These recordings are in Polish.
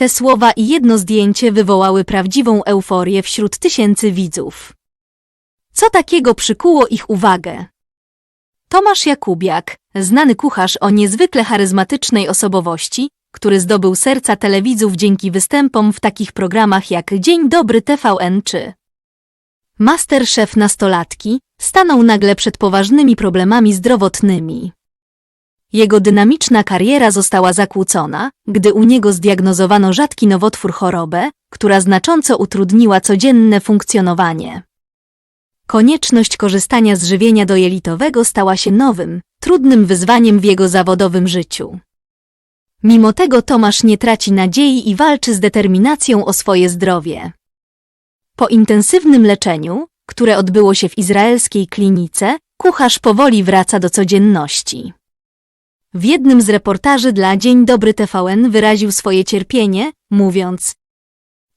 Te słowa i jedno zdjęcie wywołały prawdziwą euforię wśród tysięcy widzów. Co takiego przykuło ich uwagę? Tomasz Jakubiak, znany kucharz o niezwykle charyzmatycznej osobowości, który zdobył serca telewidzów dzięki występom w takich programach jak Dzień Dobry TVN czy Masterchef nastolatki, stanął nagle przed poważnymi problemami zdrowotnymi. Jego dynamiczna kariera została zakłócona, gdy u niego zdiagnozowano rzadki nowotwór chorobę, która znacząco utrudniła codzienne funkcjonowanie. Konieczność korzystania z żywienia dojelitowego stała się nowym, trudnym wyzwaniem w jego zawodowym życiu. Mimo tego Tomasz nie traci nadziei i walczy z determinacją o swoje zdrowie. Po intensywnym leczeniu, które odbyło się w izraelskiej klinice, kucharz powoli wraca do codzienności. W jednym z reportaży dla Dzień Dobry TVN wyraził swoje cierpienie, mówiąc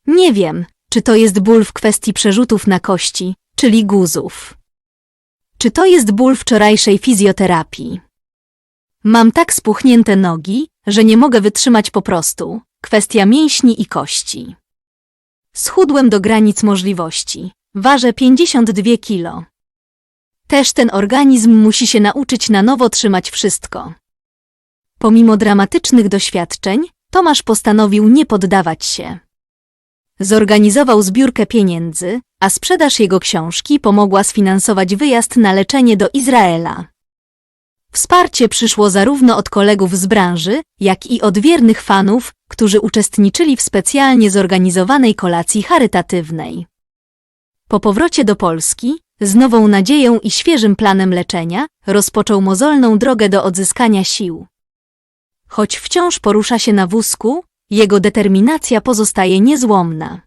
Nie wiem, czy to jest ból w kwestii przerzutów na kości, czyli guzów. Czy to jest ból wczorajszej fizjoterapii? Mam tak spuchnięte nogi, że nie mogę wytrzymać po prostu. Kwestia mięśni i kości. Schudłem do granic możliwości. Ważę 52 kilo. Też ten organizm musi się nauczyć na nowo trzymać wszystko. Pomimo dramatycznych doświadczeń, Tomasz postanowił nie poddawać się. Zorganizował zbiórkę pieniędzy, a sprzedaż jego książki pomogła sfinansować wyjazd na leczenie do Izraela. Wsparcie przyszło zarówno od kolegów z branży, jak i od wiernych fanów, którzy uczestniczyli w specjalnie zorganizowanej kolacji charytatywnej. Po powrocie do Polski, z nową nadzieją i świeżym planem leczenia, rozpoczął mozolną drogę do odzyskania sił. Choć wciąż porusza się na wózku, jego determinacja pozostaje niezłomna.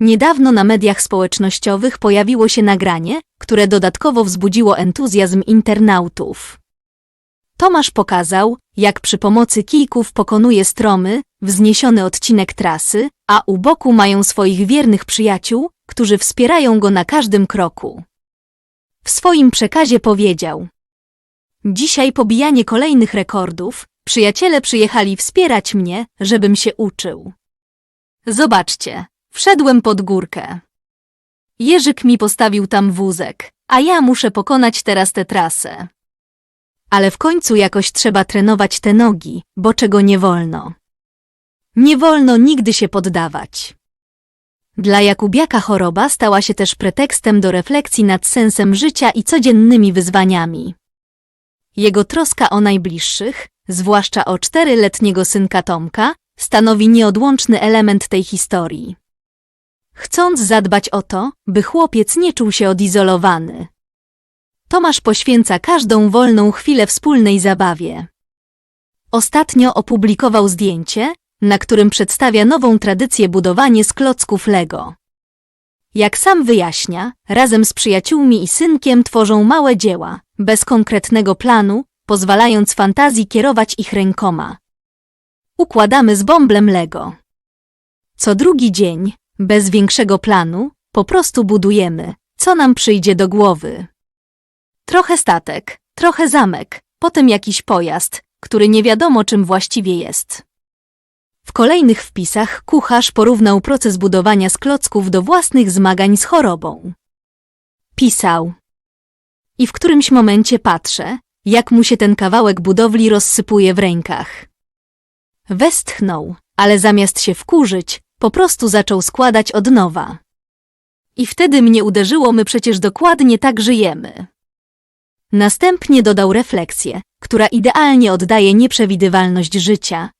Niedawno na mediach społecznościowych pojawiło się nagranie, które dodatkowo wzbudziło entuzjazm internautów. Tomasz pokazał, jak przy pomocy kijków pokonuje stromy, wzniesiony odcinek trasy, a u boku mają swoich wiernych przyjaciół, którzy wspierają go na każdym kroku. W swoim przekazie powiedział: Dzisiaj pobijanie kolejnych rekordów, przyjaciele przyjechali wspierać mnie, żebym się uczył. Zobaczcie, wszedłem pod górkę. Jerzyk mi postawił tam wózek, a ja muszę pokonać teraz tę trasę. Ale w końcu jakoś trzeba trenować te nogi, bo czego nie wolno. Nie wolno nigdy się poddawać. Dla Jakubiaka choroba stała się też pretekstem do refleksji nad sensem życia i codziennymi wyzwaniami. Jego troska o najbliższych, zwłaszcza o czteryletniego synka Tomka, stanowi nieodłączny element tej historii. Chcąc zadbać o to, by chłopiec nie czuł się odizolowany. Tomasz poświęca każdą wolną chwilę wspólnej zabawie. Ostatnio opublikował zdjęcie, na którym przedstawia nową tradycję budowanie z klocków Lego. Jak sam wyjaśnia, razem z przyjaciółmi i synkiem tworzą małe dzieła, bez konkretnego planu, pozwalając fantazji kierować ich rękoma. Układamy z bąblem Lego. Co drugi dzień, bez większego planu, po prostu budujemy, co nam przyjdzie do głowy. Trochę statek, trochę zamek, potem jakiś pojazd, który nie wiadomo czym właściwie jest. W kolejnych wpisach kucharz porównał proces budowania z klocków do własnych zmagań z chorobą. Pisał. I w którymś momencie patrzę, jak mu się ten kawałek budowli rozsypuje w rękach. Westchnął, ale zamiast się wkurzyć, po prostu zaczął składać od nowa. I wtedy mnie uderzyło, my przecież dokładnie tak żyjemy. Następnie dodał refleksję, która idealnie oddaje nieprzewidywalność życia.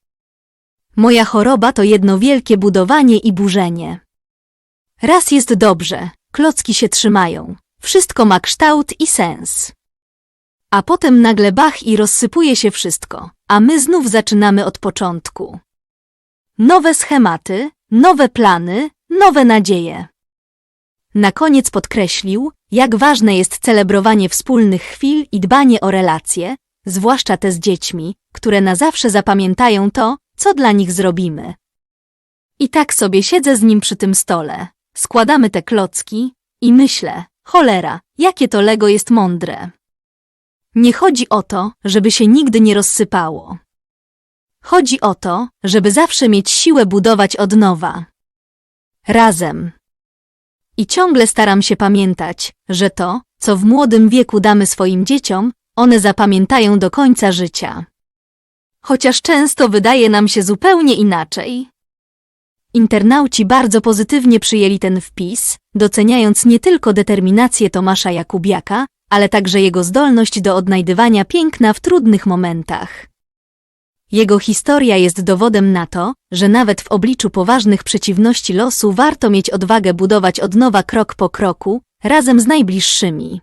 Moja choroba to jedno wielkie budowanie i burzenie. Raz jest dobrze, klocki się trzymają, wszystko ma kształt i sens. A potem nagle bach i rozsypuje się wszystko, a my znów zaczynamy od początku. Nowe schematy, nowe plany, nowe nadzieje. Na koniec podkreślił, jak ważne jest celebrowanie wspólnych chwil i dbanie o relacje, zwłaszcza te z dziećmi, które na zawsze zapamiętają to, co dla nich zrobimy. I tak sobie siedzę z nim przy tym stole, składamy te klocki i myślę, cholera, jakie to Lego jest mądre. Nie chodzi o to, żeby się nigdy nie rozsypało. Chodzi o to, żeby zawsze mieć siłę budować od nowa. Razem. I ciągle staram się pamiętać, że to, co w młodym wieku damy swoim dzieciom, one zapamiętają do końca życia. Chociaż często wydaje nam się zupełnie inaczej. Internauci bardzo pozytywnie przyjęli ten wpis, doceniając nie tylko determinację Tomasza Jakubiaka, ale także jego zdolność do odnajdywania piękna w trudnych momentach. Jego historia jest dowodem na to, że nawet w obliczu poważnych przeciwności losu warto mieć odwagę budować od nowa krok po kroku, razem z najbliższymi.